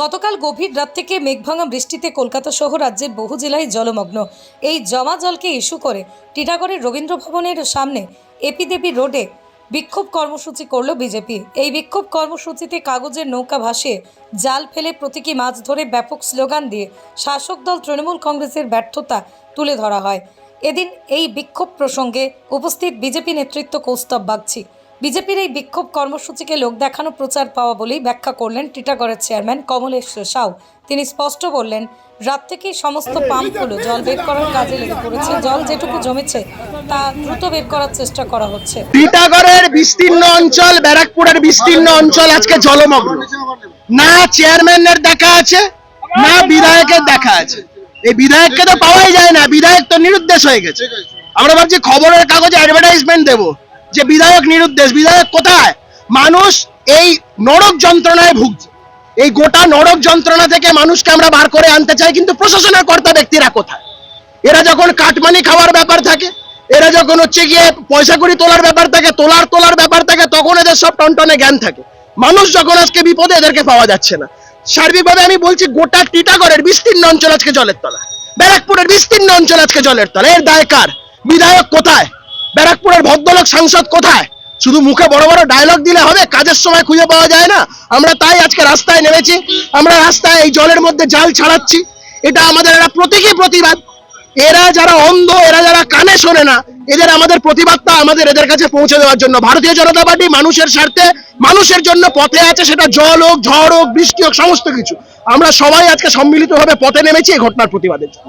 গতকাল গভীর রাত থেকে মেঘভাঙা বৃষ্টিতে কলকাতা সহ রাজ্যের বহু জেলায় জলমগ্ন। এই জমা জলকে ইস্যু করে টিটাগড়ের রবীন্দ্র ভবনের সামনে এপিদেপি রোডে বিক্ষোভ কর্মসূচি করল বিজেপি। এই বিক্ষোভ কর্মসূচিতে কাগজের নৌকা ভাসিয়ে জাল ফেলে প্রতীকী মাছ ধরে ব্যাপক স্লোগান দিয়ে শাসক দল তৃণমূল কংগ্রেসের ব্যর্থতা তুলে ধরা হয়। এদিন এই বিক্ষোভ প্রসঙ্গে উপস্থিত বিজেপি নেতৃত্ব কৌস্তব বাগচি। বিজেপির এই বিক্ষোভ কর্মসূচিকে লোক দেখানো প্রচার পাওয়া বলেই ব্যাখ্যা করলেন টিটাগড়ের চেয়ারম্যান কমলেশ্বর সাউ। তিনি স্পষ্ট বললেন রাত থেকেই সমস্ত পাম্পগুলো জল বের করার কাজে লেগে পড়েছে। জল যেটুকু জমেছে তা দ্রুত বের করার চেষ্টা করা হচ্ছে। টিটাগড়ের বিস্তীর্ণ অঞ্চল ব্যারাকপুরের বিস্তীর্ণ অঞ্চল আজকে জলমগ্ন। না চেয়ারম্যানের দেখা আছে না বিধায়কের দেখা আছে। এই বিধায়ককে তো পাওয়াই যায় না বিধায়ক তো নিরুদ্দেশ হয়ে গেছে। আমরা ভাবছি খবরের কাগজে অ্যাডভার্টাইজমেন্ট দেব। যে বিধায়ক নিরুদ্দেশ, বিধায়ক কোথায়? মানুষ এই নরক যন্ত্রণায় ভুগছে। এই গোটা নরক যন্ত্রণা থেকে মানুষকে আমরা বার করে আনতে চাই, কিন্তু প্রশাসনের কর্তা ব্যক্তিরা কোথায়? এরা যখন কাটমানি খাওয়ার ব্যাপার থাকে, এরা যখন হচ্ছে গিয়ে পয়সা করি তোলার ব্যাপার থাকে, তোলার তোলার ব্যাপার থাকে, তখন এদের সব টনটনে জ্ঞান থাকে। মানুষ যখন আজকে বিপদে এদেরকে পাওয়া যাচ্ছে না। সার্বিকভাবে আমি বলছি, গোটা টিটাগড়ের বিস্তীর্ণ অঞ্চল আজকে জলের তলা ব্যারাকপুরের বিস্তীর্ণ অঞ্চল আজকে জলের তলা এর দায় কার? বিধায়ক কোথায়? ব্যারাকপুরের ভদ্রলোক সাংসদ কোথায়? শুধু মুখে বড় বড় ডায়লগ দিলে হবে, কাজের সময় খুঁজে পাওয়া যায় না। আমরা তাই আজকে রাস্তায় নেমেছি। আমরা রাস্তায় এই জলের মধ্যে জাল ছাড়াচ্ছি। এটা আমাদের একটা প্রতীকী প্রতিবাদ। এরা যারা অন্ধ, এরা যারা কানে শোনে না, এদের আমাদের প্রতিবাদটা আমাদের এদের কাছে পৌঁছে দেওয়ার জন্য। ভারতীয় জনতা পার্টি মানুষের স্বার্থে, মানুষের জন্য পথে আছে সেটা জল হোক, ঝড় হোক, বৃষ্টি হোক, সমস্ত কিছু। আমরা সবাই আজকে সম্মিলিতভাবে পথে নেমেছি এই ঘটনার প্রতিবাদের জন্য